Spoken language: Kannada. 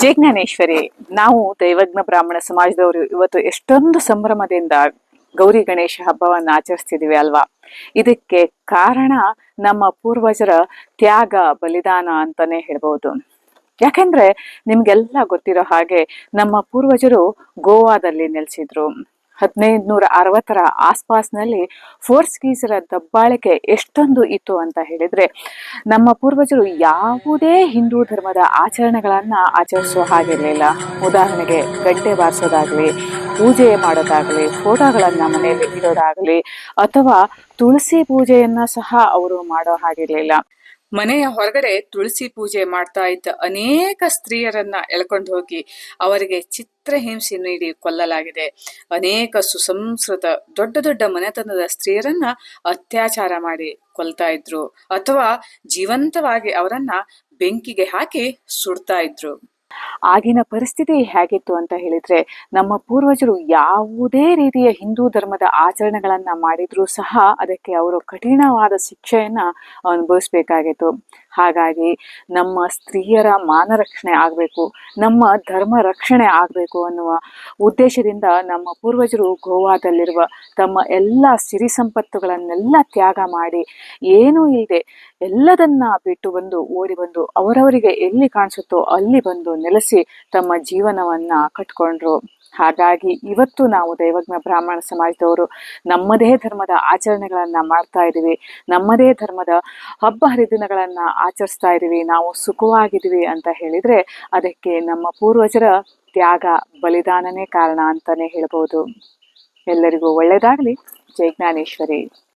ಜೈ ಜ್ಞಾನೇಶ್ವರಿ, ನಾವು ದೈವಜ್ಞ ಬ್ರಾಹ್ಮಣ ಸಮಾಜದವರು ಇವತ್ತು ಎಷ್ಟೊಂದು ಸಂಭ್ರಮದಿಂದ ಗೌರಿ ಗಣೇಶ ಹಬ್ಬವನ್ನು ಆಚರಿಸ್ತಿದೀವಿ ಅಲ್ವಾ? ಇದಕ್ಕೆ ಕಾರಣ ನಮ್ಮ ಪೂರ್ವಜರ ತ್ಯಾಗ, ಬಲಿದಾನ ಅಂತಾನೆ ಹೇಳ್ಬೋದು. ಯಾಕಂದ್ರೆ ನಿಮ್ಗೆಲ್ಲ ಗೊತ್ತಿರೋ ಹಾಗೆ ನಮ್ಮ ಪೂರ್ವಜರು ಗೋವಾದಲ್ಲಿ ನೆಲೆಸಿದ್ರು. ಹದಿನೈದು ನೂರ ಅರವತ್ತರ ಆಸ್ಪಾಸ್ನಲ್ಲಿ ಫೋರ್ಸ್ಗೀಸರ ದಬ್ಬಾಳಿಕೆ ಎಷ್ಟೊಂದು ಇತ್ತು ಅಂತ ಹೇಳಿದ್ರೆ, ನಮ್ಮ ಪೂರ್ವಜರು ಯಾವುದೇ ಹಿಂದೂ ಧರ್ಮದ ಆಚರಣೆಗಳನ್ನು ಆಚರಿಸೋ ಹಾಗಿರಲಿಲ್ಲ. ಉದಾಹರಣೆಗೆ ಗಂಟೆ ಬಾರಿಸೋದಾಗಲಿ, ಪೂಜೆ ಮಾಡೋದಾಗಲಿ, ಫೋಟೋಗಳನ್ನು ಮನೆಯಲ್ಲಿ ಇಡೋದಾಗಲಿ, ಅಥವಾ ತುಳಸಿ ಪೂಜೆಯನ್ನು ಸಹ ಅವರು ಮಾಡೋ ಹಾಗಿರ್ಲಿಲ್ಲ. ಮನೆಯ ಹೊರಗಡೆ ತುಳಸಿ ಪೂಜೆ ಮಾಡ್ತಾ ಇದ್ದ ಅನೇಕ ಸ್ತ್ರೀಯರನ್ನ ಎಳ್ಕೊಂಡು ಹೋಗಿ ಅವರಿಗೆ ಚಿತ್ರಹಿಂಸೆ ನೀಡಿ ಕೊಲ್ಲಲಾಗಿದೆ. ಅನೇಕ ಸುಸಂಸ್ಕೃತ, ದೊಡ್ಡ ದೊಡ್ಡ ಮನೆತನದ ಸ್ತ್ರೀಯರನ್ನ ಅತ್ಯಾಚಾರ ಮಾಡಿ ಕೊಲ್ತಾ ಇದ್ರು ಅಥವಾ ಜೀವಂತವಾಗಿ ಅವರನ್ನ ಬೆಂಕಿಗೆ ಹಾಕಿ ಸುಡ್ತಾ ಇದ್ರು. ಆಗಿನ ಪರಿಸ್ಥಿತಿ ಹೇಗಿತ್ತು ಅಂತ ಹೇಳಿದ್ರೆ, ನಮ್ಮ ಪೂರ್ವಜರು ಯಾವುದೇ ರೀತಿಯ ಹಿಂದೂ ಧರ್ಮದ ಆಚರಣೆಗಳನ್ನ ಮಾಡಿದ್ರು ಸಹ ಅದಕ್ಕೆ ಅವರು ಕಠಿಣವಾದ ಶಿಕ್ಷೆಯನ್ನ ಅನುಭವಿಸ್ಬೇಕಾಗಿತ್ತು. ಹಾಗಾಗಿ ನಮ್ಮ ಸ್ತ್ರೀಯರ ಮಾನ ರಕ್ಷಣೆ ಆಗಬೇಕು, ನಮ್ಮ ಧರ್ಮ ರಕ್ಷಣೆ ಆಗಬೇಕು ಅನ್ನುವ ಉದ್ದೇಶದಿಂದ ನಮ್ಮ ಪೂರ್ವಜರು ಗೋವಾದಲ್ಲಿರುವ ತಮ್ಮ ಎಲ್ಲ ಸಿರಿ ಸಂಪತ್ತುಗಳನ್ನೆಲ್ಲ ತ್ಯಾಗ ಮಾಡಿ, ಏನೂ ಇಲ್ಲದೆ ಎಲ್ಲದನ್ನ ಬಿಟ್ಟು ಬಂದು ಓಡಿ ಬಂದು ಅವರವರಿಗೆ ಎಲ್ಲಿ ಕಾಣಿಸುತ್ತೋ ಅಲ್ಲಿ ಬಂದು ನೆಲೆಸಿ ತಮ್ಮ ಜೀವನವನ್ನ ಕಟ್ಕೊಂಡ್ರು. ಹಾಗಾಗಿ ಇವತ್ತು ನಾವು ದೈವಜ್ಞ ಬ್ರಾಹ್ಮಣ ಸಮಾಜದವರು ನಮ್ಮದೇ ಧರ್ಮದ ಆಚರಣೆಗಳನ್ನ ಮಾಡ್ತಾ ಇದ್ದೀವಿ. ನಮ್ಮದೇ ಧರ್ಮದ ಹಬ್ಬ ಹರಿದಿನಗಳನ್ನ ಆಚರಿಸ್ತಾ ಇದ್ದೀವಿ. ನಾವು ಸುಖವಾಗಿದ್ದೀವಿ ಅಂತ ಹೇಳಿದ್ರೆ ಅದಕ್ಕೆ ನಮ್ಮ ಪೂರ್ವಜರ ತ್ಯಾಗ ಬಲಿದಾನನೇ ಕಾರಣ ಅಂತಾನೆ ಹೇಳ್ಬೋದು. ಎಲ್ಲರಿಗೂ ಒಳ್ಳೆಯದಾಗಲಿ ಜೈ ಜ್ಞಾನೇಶ್ವರಿ.